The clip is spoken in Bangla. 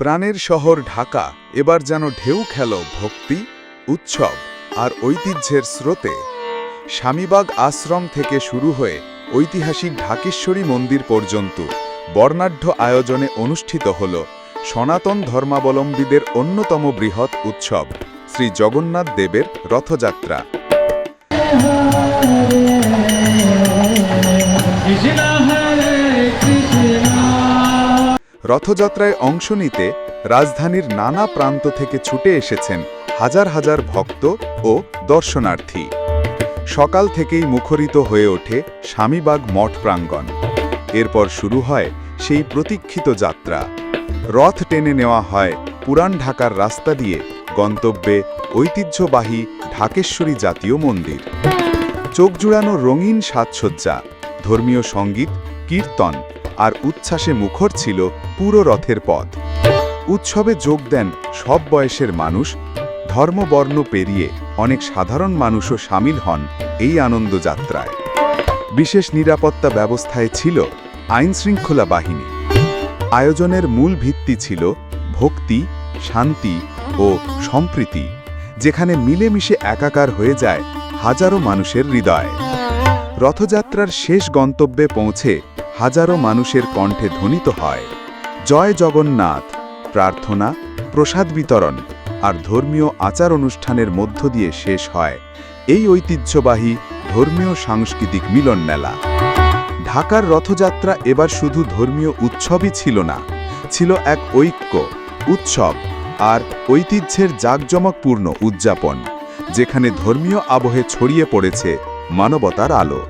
প্রাণের শহর ঢাকা, এবার যেন ঢেউ খেল ভক্তি, উৎসব আর ঐতিহ্যের স্রোতে। স্বামীবাগ আশ্রম থেকে শুরু হয়ে ঐতিহাসিক ঢাকেশ্বরী মন্দির পর্যন্ত বর্ণাঢ্য আয়োজনে অনুষ্ঠিত হল সনাতন ধর্মাবলম্বীদের অন্যতম বৃহৎ উৎসব, শ্রী জগন্নাথ দেবের রথযাত্রা। রথযাত্রায় অংশ নিতে রাজধানীর নানা প্রান্ত থেকে ছুটে এসেছেন হাজার হাজার ভক্ত ও দর্শনার্থী। সকাল থেকেই মুখরিত হয়ে ওঠে স্বামীবাগ মঠ প্রাঙ্গণ। এরপর শুরু হয় সেই প্রতীক্ষিত যাত্রা। রথ টেনে নেওয়া হয় পুরান ঢাকার রাস্তা দিয়ে গন্তব্যে ঐতিহ্যবাহী ঢাকেশ্বরী জাতীয় মন্দির। চোখ জুড়ানো রঙিন সাজসজ্জা, ধর্মীয় সংগীত, কীর্তন আর উচ্ছ্বাসে মুখর ছিল পুরো রথের পথ। উৎসবে যোগ দেন সব বয়সের মানুষ, ধর্মবর্ণ পেরিয়ে অনেক সাধারণ মানুষও সামিল হন এই আনন্দযাত্রায়। বিশেষ নিরাপত্তা ব্যবস্থায় ছিল আইনশৃঙ্খলা বাহিনী। আয়োজনের মূল ভিত্তি ছিল ভক্তি, শান্তি ও সম্প্রীতি, যেখানে মিলেমিশে একাকার হয়ে যায় হাজারো মানুষের হৃদয়। রথযাত্রার শেষ গন্তব্যে পৌঁছে হাজারো মানুষের কণ্ঠে ধ্বনিত হয়। জয় জগন্নাথ, প্রার্থনা, প্রসাদ বিতরণ আর ধর্মীয় আচার অনুষ্ঠানের মধ্য দিয়ে শেষ হয় এই ঐতিহ্যবাহী ধর্মীয় সাংস্কৃতিক মিলন মেলা। ঢাকার রথযাত্রা এবার শুধু ধর্মীয় উৎসবই ছিল না, ছিল এক ঐক্য, উৎসব আর ঐতিহ্যের জাঁকজমকপূর্ণ উদযাপন, যেখানে ধর্মীয় আবহে ছড়িয়ে পড়েছে মানবতার আলো।